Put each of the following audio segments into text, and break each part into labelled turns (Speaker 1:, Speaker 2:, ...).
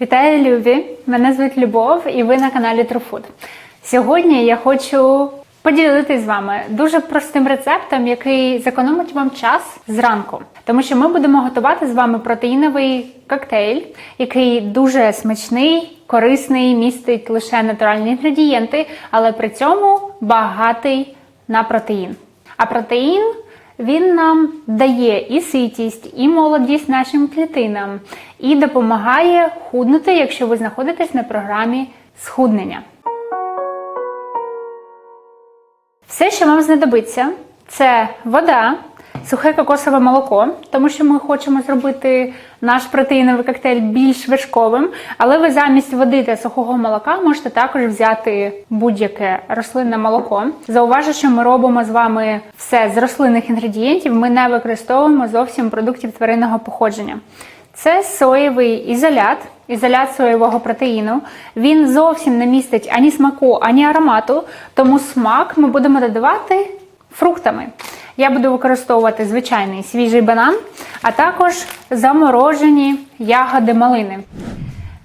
Speaker 1: Вітаю, любі! Мене звуть Любов, і ви на каналі TrueFood. Сьогодні я хочу поділитися з вами дуже простим рецептом, який зекономить вам час зранку. Тому що ми будемо готувати з вами протеїновий коктейль, який дуже смачний, корисний, містить лише натуральні інгредієнти, але при цьому багатий на протеїн. А протеїн він нам дає і ситість, і молодість нашим клітинам, і допомагає худнути, якщо ви знаходитесь на програмі схуднення. Все, що вам знадобиться, це вода, сухе кокосове молоко, тому що ми хочемо зробити наш протеїновий коктейль більш вершковим, але ви замість води та сухого молока можете також взяти будь-яке рослинне молоко. Зауважу, що ми робимо з вами все з рослинних інгредієнтів, ми не використовуємо зовсім продуктів тваринного походження. Це соєвий ізолят, ізолят соєвого протеїну. Він зовсім не містить ані смаку, ані аромату, тому смак ми будемо додавати фруктами. Я буду використовувати звичайний свіжий банан, а також заморожені ягоди малини.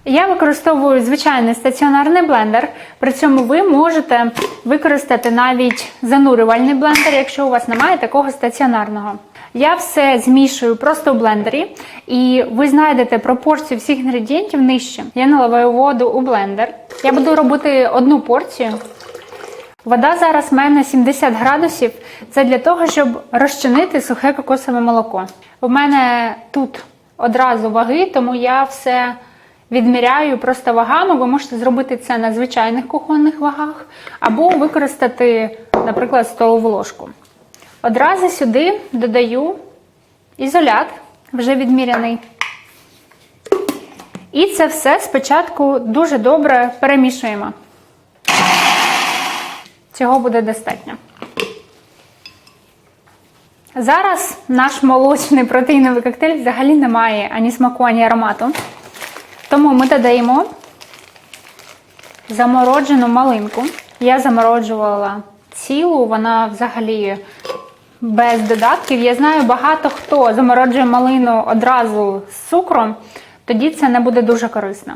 Speaker 1: Я використовую звичайний стаціонарний блендер, при цьому ви можете використати навіть занурювальний блендер, якщо у вас немає такого стаціонарного. Я все змішую просто в блендері, і ви знайдете пропорцію всіх інгредієнтів нижче. Я наливаю воду у блендер. Я буду робити одну порцію. Вода зараз в мене 70 градусів. Це для того, щоб розчинити сухе кокосове молоко. У мене тут одразу ваги, тому я все відміряю просто вагами. Ви можете зробити це на звичайних кухонних вагах, або використати, наприклад, столову ложку. Одразу сюди додаю ізолят, вже відміряний. І це все спочатку дуже добре перемішуємо. Цього буде достатньо. Зараз наш молочний протеїновий коктейль взагалі не має ані смаку, ані аромату. Тому ми додаємо замороджену малинку. Я замороджувала цілу, вона взагалі без додатків. Я знаю, багато хто замороджує малину одразу з цукром, тоді це не буде дуже корисно.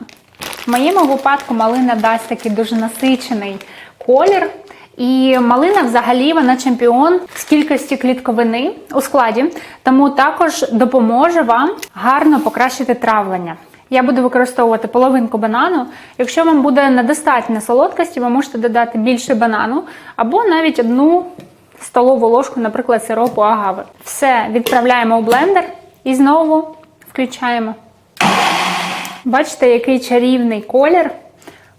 Speaker 1: В моєму випадку малина дасть такий дуже насичений колір. І малина взагалі вона чемпіон з кількості клітковини у складі, тому також допоможе вам гарно покращити травлення. Я буду використовувати половинку банану. Якщо вам буде недостатньо солодкості, ви можете додати більше банану або навіть одну столову ложку, наприклад, сиропу агави. Все відправляємо у блендер і знову включаємо. Бачите, який чарівний колір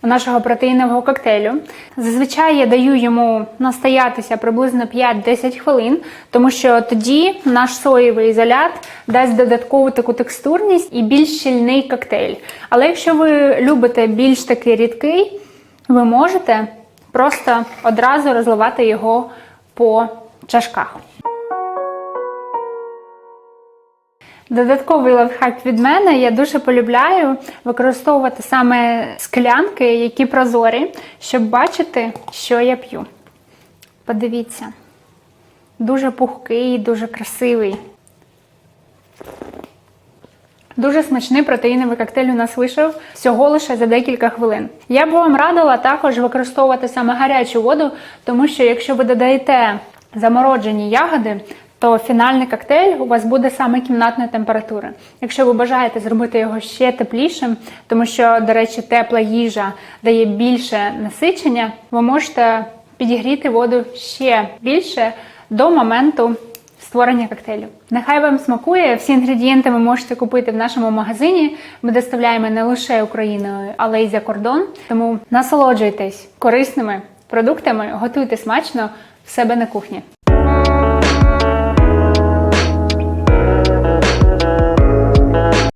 Speaker 1: нашого протеїнового коктейлю. Зазвичай я даю йому настоятися приблизно 5-10 хвилин, тому що тоді наш соєвий ізолят дасть додаткову таку текстурність і більш щільний коктейль. Але якщо ви любите більш такий рідкий, ви можете просто одразу розливати його по чашках. Додатковий лайфхак від мене я дуже полюбляю використовувати саме склянки, які прозорі, щоб бачити, що я п'ю. Подивіться, дуже пухкий, дуже красивий. Дуже смачний протеїновий коктейль у нас вийшов всього лише за декілька хвилин. Я б вам радила також використовувати саме гарячу воду, тому що якщо ви додаєте замороджені ягоди, то фінальний коктейль у вас буде саме кімнатної температури. Якщо ви бажаєте зробити його ще теплішим, тому що, до речі, тепла їжа дає більше насичення, ви можете підігріти воду ще більше до моменту створення коктейлю. Нехай вам смакує. Всі інгредієнти ви можете купити в нашому магазині. Ми доставляємо не лише Україною, але й за кордон. Тому насолоджуйтесь корисними продуктами, готуйте смачно в себе на кухні.